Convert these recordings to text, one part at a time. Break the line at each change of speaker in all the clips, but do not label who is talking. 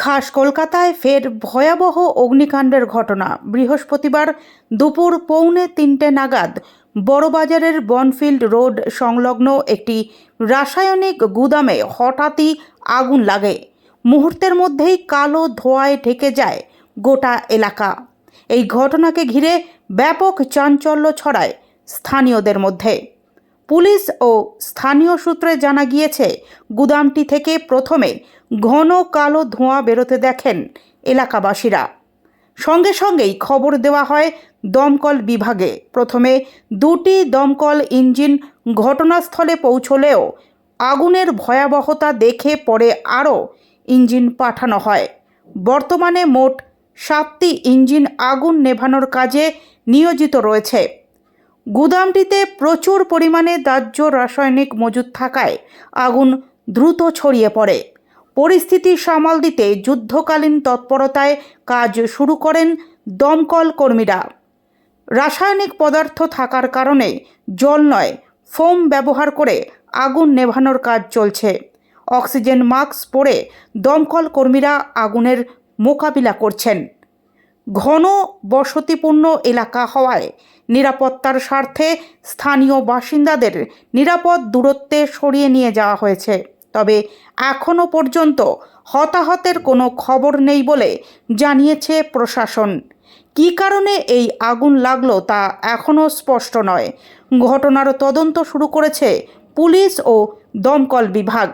খাস কলকাতায় ফের ভয়াবহ অগ্নিকাণ্ডের ঘটনা। বৃহস্পতিবার দুপুর পৌনে তিনটে নাগাদ বড়বাজারের বনফিল্ড রোড সংলগ্ন একটি রাসায়নিক গুদামে হঠাৎই আগুন লাগে। মুহূর্তের মধ্যেই কালো ধোঁয়ায় ঢেকে যায় গোটা এলাকা। এই ঘটনাকে ঘিরে ব্যাপক চাঞ্চল্য ছড়ায় স্থানীয়দের মধ্যে। পুলিশ ও স্থানীয় সূত্রে জানা গিয়েছে, গুদামটি থেকে প্রথমে ঘন কালো ধোঁয়া বেরোতে দেখেন এলাকাবাসীরা। সঙ্গে সঙ্গেই খবর দেওয়া হয় দমকল বিভাগে। প্রথমে দুটি দমকল ইঞ্জিন ঘটনাস্থলে পৌঁছলেও আগুনের ভয়াবহতা দেখে পরে আরও ইঞ্জিন পাঠানো হয়। বর্তমানে মোট সাতটি ইঞ্জিন আগুন নেভানোর কাজে নিয়োজিত রয়েছে। গুদামটিতে প্রচুর পরিমাণে দাহ্য রাসায়নিক মজুদ থাকায় আগুন দ্রুত ছড়িয়ে পড়ে। পরিস্থিতি সামাল দিতে যুদ্ধকালীন তৎপরতায় কাজ শুরু করেন দমকল কর্মীরা। রাসায়নিক পদার্থ থাকার কারণে জল নয়, ফোম ব্যবহার করে আগুন নেভানোর কাজ চলছে। অক্সিজেন মাস্ক পরে দমকল কর্মীরা আগুনের মোকাবিলা করছেন। ঘন বসতিপূর্ণ এলাকা হওয়ায় নিরাপত্তার স্বার্থে স্থানীয় বাসিন্দাদের নিরাপদ দূরত্বে সরিয়ে নিয়ে যাওয়া হয়েছে। তবে এখনও পর্যন্ত হতাহতের কোনো খবর নেই বলে জানিয়েছে প্রশাসন। কী কারণে এই আগুন লাগল তা এখনও স্পষ্ট নয়। ঘটনার তদন্ত শুরু করেছে পুলিশ ও দমকল বিভাগ।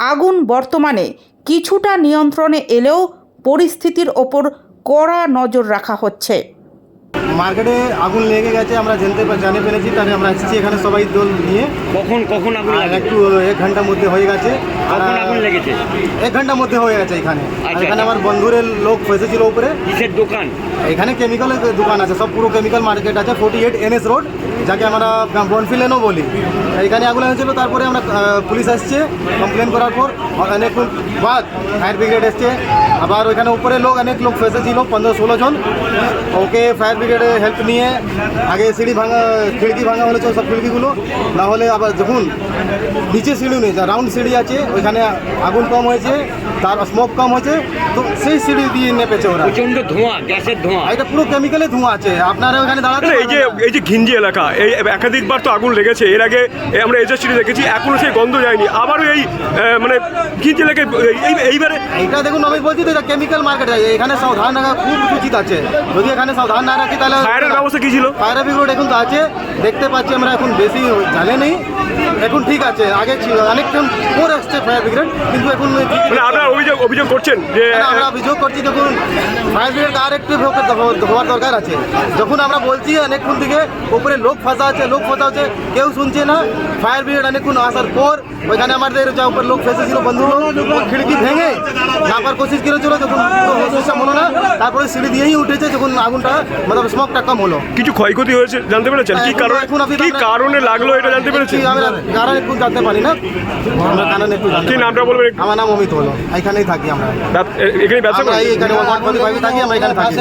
আগুন বর্তমানে কিছুটা নিয়ন্ত্রণে এলেও পরিস্থিতির ওপর কড়া নজর রাখা হচ্ছে।
মার্কেটে আগুন লেগে গেছে আমরা জানতে জানে পেরেছি তাহলে আমরা এসেছি এখানে সবাই দল নিয়ে।
কখন কখন আগুন
একটু এক ঘণ্টার মধ্যে হয়ে গেছে। আর
আগুন লেগেছে?
এক ঘণ্টার মধ্যে হয়ে গেছে এখানে।
আচ্ছা,
এখানে
আচ্ছা।
আমার বন্ধুরের লোক ফেসেছিল উপরে।
কিসের দোকান?
এখানে কেমিক্যালের দোকান আছে সব পুরো কেমিক্যাল মার্কেট আছে ফোর্টি এইট এনএস রোড যাকে আমরা বনফিলেনও বলি। এখানে আগুন হয়েছিল তারপরে আমরা পুলিশ আসছে কমপ্লেন করার পর অনেক বাদ ফায়ার ব্রিগেড এসছে। আবার ওইখানে উপরে লোক অনেক লোক ফেসেছিল পনেরো ষোলো জন। ওকে ফায়ার ব্রিগেডে হেল্প নিয়ে আগে সিঁড়ি ভাঙা খিড়কি ভাঙা হয়েছে সব খিড়কিগুলো না হলে আবার যখন নিচে সিঁড়ি নেই রাউন্ড সিঁড়ি আছে ওইখানে আগুন কম হয়েছে তার স্মোক কম হয়েছে তো সেই সিঁড়ি দিয়ে নেপেছে ওরা।
প্রচণ্ড ধোঁয়া গ্যাসের ধোঁয়া।
এটা পুরো কেমিক্যালে ধোঁয়া আছে আপনারা ওখানে দাঁড়াতে
এই যে এই যে ঘিঞ্জি এলাকা এই একাধিকবার তো আগুন লেগেছে এর আগে আমরা এজেস্ট্রি দেখেছি এখনও সেই গন্ধ যায়নি আবারও এই মানে ঘিঞ্জি এলাকায় এইবারে
এইটা দেখুন আমি বলছি তো এটা কেমিক্যাল মার্কেট এখানে সাবধান রাখা খুব উচিত আছে। যদি এখানে সাবধান না রাখি তাহলে
ফায়ারের ব্যবস্থা কি ছিল?
ফায়ার ব্রিগেড এখন তো আছে দেখতে পাচ্ছি আমরা এখন বেশি জানে নেই। এখন ঠিক আছে আগে ছিল অনেকক্ষণ পর আসছে ফায়ার ব্রিগেড কিন্তু এখন
মানে আপনারা অভিযোগ অভিযোগ করছেন যে
আমরা অভিযোগ করছি দেখুন ফায়ার ব্রিগেড আর একটু হওয়ার দরকার আছে। যখন আমরা বলছি অনেকক্ষণ থেকে উপরে লোক ফাঁসা আছে লোক ফাঁসা আছে কেউ শুনছে না। ফায়ার ব্রিগেড অনেকক্ষণ আসার পর ওইখানে আমাদের যা উপর লোক ফেসেছিল বন্ধু খিড়কি ভেঙে নাপার কোশিশ করেছিল যখন হলো না তারপরে সিঁড়ি দিয়েই উঠেছে যখন আগুনটা মতলব স্মোকটা কম হলো
কিছু ক্ষয়ক্ষতি হয়েছে জানতে পেরেছেন? কি কারণে
এখন আপনি
কি কারণে লাগল এটা জানতে পেরেছেন?
আমি আমরা কারণ একটু জানতে পারি না? আমরা কারণ একটু
কি নামটা বলবেন
আমার নাম অমিত হলো এখানেই থাকি আমরা।
এখানে ব্যবসা
করি এখানে থাকি আমরা এখানে থাকি।